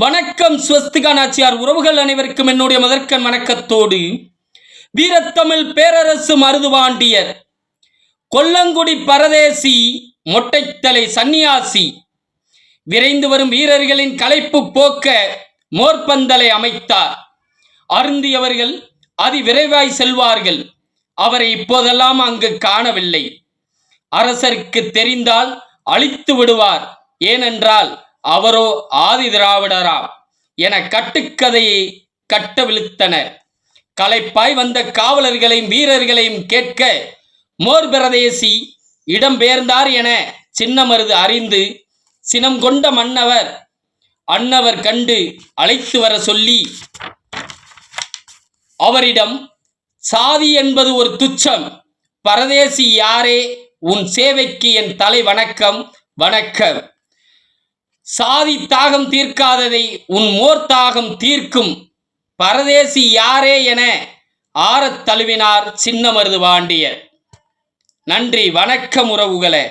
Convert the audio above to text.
வணக்கம் ஸ்வஸ்திகா நாச்சியார். உறவுகள் அனைவருக்கும் என்னுடைய முதற்கண் வணக்கத்தோடு வீரத்தமிழ் பேரரசு மருதுவாண்டியர் கொல்லங்குடி பரதேசி மொட்டைத்தலை சன்னியாசி விரைந்து வரும் வீரர்களின் களைப்பு போக்க மோர்பந்தலை அமைத்தார். அருந்தியவர்கள் அதி விரைவாய் செல்வார்கள். அவரை இப்போதெல்லாம் அங்கு காணவில்லை. அரசருக்கு தெரிந்தால் அழித்து விடுவார். ஏனென்றால் அவரோ ஆதி திராவிடராம் என கட்டுக்கதையை கட்டவிழுத்தனர். களைப்பாய் வந்த காவலர்களையும் வீரர்களையும் கேட்க மோர் பிரதேசி இடம்பெயர்ந்தார் என சின்னமருது அறிந்து சினம் கொண்ட மன்னவர் அன்னவர் கண்டு அழைத்து வர சொல்லி அவரிடம் சாதி என்பது ஒரு துச்சம். பரதேசி யாரே? உன் சேவைக்கு என் தலை வணக்கம் வணக்கம். சாதி தாகம் தீர்க்காததை உன் மோர் தாகம் தீர்க்கும். பரதேசி யாரே என ஆறத் தழுவினார் சின்னமருது வாண்டியர் நன்றி வணக்கம் உறவுகளே.